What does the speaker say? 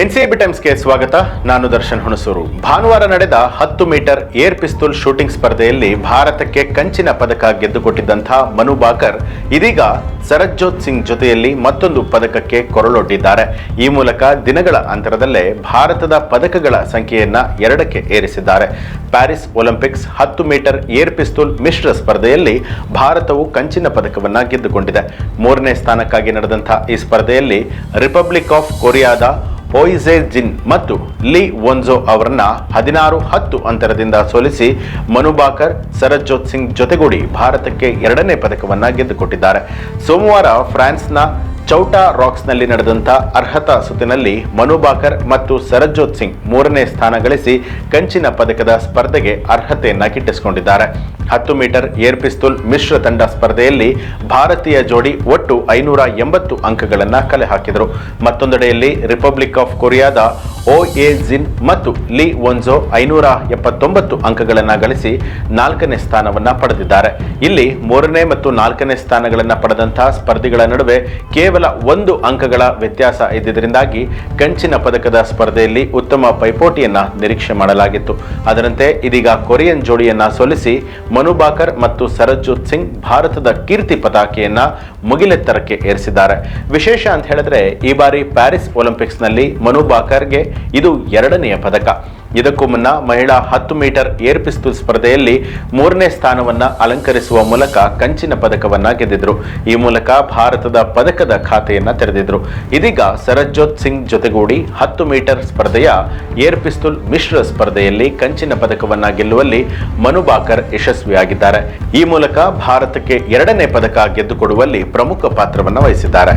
NCB ಟೈಮ್ಸ್ಗೆ ಸ್ವಾಗತ. ನಾನು ದರ್ಶನ್ ಹುಣಸೂರು. ಭಾನುವಾರ ನಡೆದ ಹತ್ತು ಮೀಟರ್ ಏರ್ ಪಿಸ್ತೂಲ್ ಶೂಟಿಂಗ್ ಸ್ಪರ್ಧೆಯಲ್ಲಿ ಭಾರತಕ್ಕೆ ಕಂಚಿನ ಪದಕ ಗೆದ್ದುಕೊಟ್ಟಿದ್ದಂಥ ಮನು ಬಾಕರ್ ಇದೀಗ ಸರಜ್ಜೋತ್ ಸಿಂಗ್ ಜೊತೆಯಲ್ಲಿ ಮತ್ತೊಂದು ಪದಕಕ್ಕೆ ಕೊರಳೊಡ್ಡಿದ್ದಾರೆ. ಈ ಮೂಲಕ ದಿನಗಳ ಅಂತರದಲ್ಲೇ ಭಾರತದ ಪದಕಗಳ ಸಂಖ್ಯೆಯನ್ನ ಎರಡಕ್ಕೆ ಏರಿಸಿದ್ದಾರೆ. ಪ್ಯಾರಿಸ್ ಒಲಿಂಪಿಕ್ಸ್ ಹತ್ತು ಮೀಟರ್ ಏರ್ ಪಿಸ್ತೂಲ್ ಮಿಶ್ರ ಸ್ಪರ್ಧೆಯಲ್ಲಿ ಭಾರತವು ಕಂಚಿನ ಪದಕವನ್ನು ಗೆದ್ದುಕೊಂಡಿದೆ. ಮೂರನೇ ಸ್ಥಾನಕ್ಕಾಗಿ ನಡೆದಂಥ ಈ ಸ್ಪರ್ಧೆಯಲ್ಲಿ ರಿಪಬ್ಲಿಕ್ ಆಫ್ ಕೊರಿಯಾದ ಓಯಿಸೆ ಜಿನ್ ಮತ್ತು ಲೀ ವೊನ್ಜೋ ಅವರನ್ನ ಹದಿನಾರು ಹತ್ತು ಅಂತರದಿಂದ ಸೋಲಿಸಿ ಮನುಬಾಕರ್ ಸರಜ್ಜೋತ್ ಸಿಂಗ್ ಜೊತೆಗೂಡಿ ಭಾರತಕ್ಕೆ ಎರಡನೇ ಪದಕವನ್ನ ಗೆದ್ದುಕೊಟ್ಟಿದ್ದಾರೆ. ಸೋಮವಾರ ಫ್ರಾನ್ಸ್ನ ಚೌಟಾ ರಾಕ್ಸ್ನಲ್ಲಿ ನಡೆದಂಥ ಅರ್ಹತಾ ಸುತ್ತಿನಲ್ಲಿ ಮನುಬಾಕರ್ ಮತ್ತು ಸರಜ್ಜೋತ್ ಸಿಂಗ್ ಮೂರನೇ ಸ್ಥಾನ ಗಳಿಸಿ ಕಂಚಿನ ಪದಕದ ಸ್ಪರ್ಧೆಗೆ ಅರ್ಹತೆಯನ್ನ ಗಿಟ್ಟಿಸಿಕೊಂಡಿದ್ದಾರೆ ಹತ್ತು ಮೀಟರ್ ಏರ್ ಪಿಸ್ತೂಲ್ ಮಿಶ್ರ ತಂಡ ಸ್ಪರ್ಧೆಯಲ್ಲಿ ಭಾರತೀಯ ಜೋಡಿ ಒಟ್ಟು ಐನೂರ ಎಂಬತ್ತು ಅಂಕಗಳನ್ನು ಕಲೆ ಹಾಕಿದರು. ಮತ್ತೊಂದೆಡೆಯಲ್ಲಿ ರಿಪಬ್ಲಿಕ್ ಆಫ್ ಕೊರಿಯಾದ ಓ ಎ ಜಿನ್ ಮತ್ತು ಲೀ ವೊನ್ಜೋ ಐನೂರ ಎಪ್ಪತ್ತೊಂಬತ್ತು ಅಂಕಗಳನ್ನು ಗಳಿಸಿ ನಾಲ್ಕನೇ ಸ್ಥಾನವನ್ನು ಪಡೆದಿದ್ದಾರೆ. ಇಲ್ಲಿ ಮೂರನೇ ಮತ್ತು ನಾಲ್ಕನೇ ಸ್ಥಾನಗಳನ್ನು ಪಡೆದಂತಹ ಸ್ಪರ್ಧಿಗಳ ನಡುವೆ ಕೇವಲ ಒಂದು ಅಂಕಗಳ ವ್ಯತ್ಯಾಸ ಇದ್ದಿದ್ದರಿಂದಾಗಿ ಕಂಚಿನ ಪದಕದ ಸ್ಪರ್ಧೆಯಲ್ಲಿ ಉತ್ತಮ ಪೈಪೋಟಿಯನ್ನ ನಿರೀಕ್ಷೆ ಮಾಡಲಾಗಿತ್ತು. ಅದರಂತೆ ಇದೀಗ ಕೊರಿಯನ್ ಜೋಡಿಯನ್ನ ಸೋಲಿಸಿ ಮನುಬಾಕರ್ ಮತ್ತು ಸರಜ್ಜೋತ್ ಸಿಂಗ್ ಭಾರತದ ಕೀರ್ತಿ ಪತಾಕೆಯನ್ನ ಮುಗಿಲೆತ್ತರಕ್ಕೆ ಏರಿಸಿದ್ದಾರೆ. ವಿಶೇಷ ಅಂತ ಹೇಳಿದ್ರೆ ಈ ಬಾರಿ ಪ್ಯಾರಿಸ್ ಒಲಿಂಪಿಕ್ಸ್ನಲ್ಲಿ ಮನುಬಾಕರ್ಗೆ ಇದು ಎರಡನೆಯ ಪದಕ. ಇದಕ್ಕೂ ಮುನ್ನ ಮಹಿಳಾ ಹತ್ತು ಮೀಟರ್ ಏರ್ ಪಿಸ್ತೂಲ್ ಸ್ಪರ್ಧೆಯಲ್ಲಿ ಮೂರನೇ ಸ್ಥಾನವನ್ನ ಅಲಂಕರಿಸುವ ಮೂಲಕ ಕಂಚಿನ ಪದಕವನ್ನ ಗೆದ್ದಿದ್ರು. ಈ ಮೂಲಕ ಭಾರತದ ಪದಕದ ಖಾತೆಯನ್ನ ತೆರೆದಿದ್ರು. ಇದೀಗ ಸರಜ್ಜೋತ್ ಸಿಂಗ್ ಜೊತೆಗೂಡಿ ಹತ್ತು ಮೀಟರ್ ಸ್ಪರ್ಧೆಯ ಏರ್ ಪಿಸ್ತೂಲ್ ಮಿಶ್ರ ಸ್ಪರ್ಧೆಯಲ್ಲಿ ಕಂಚಿನ ಪದಕವನ್ನ ಗೆಲ್ಲುವಲ್ಲಿ ಮನುಬಾಕರ್ ಯಶಸ್ವಿಯಾಗಿದ್ದಾರೆ. ಈ ಮೂಲಕ ಭಾರತಕ್ಕೆ ಎರಡನೇ ಪದಕ ಗೆದ್ದುಕೊಡುವಲ್ಲಿ ಪ್ರಮುಖ ಪಾತ್ರವನ್ನ ವಹಿಸಿದ್ದಾರೆ.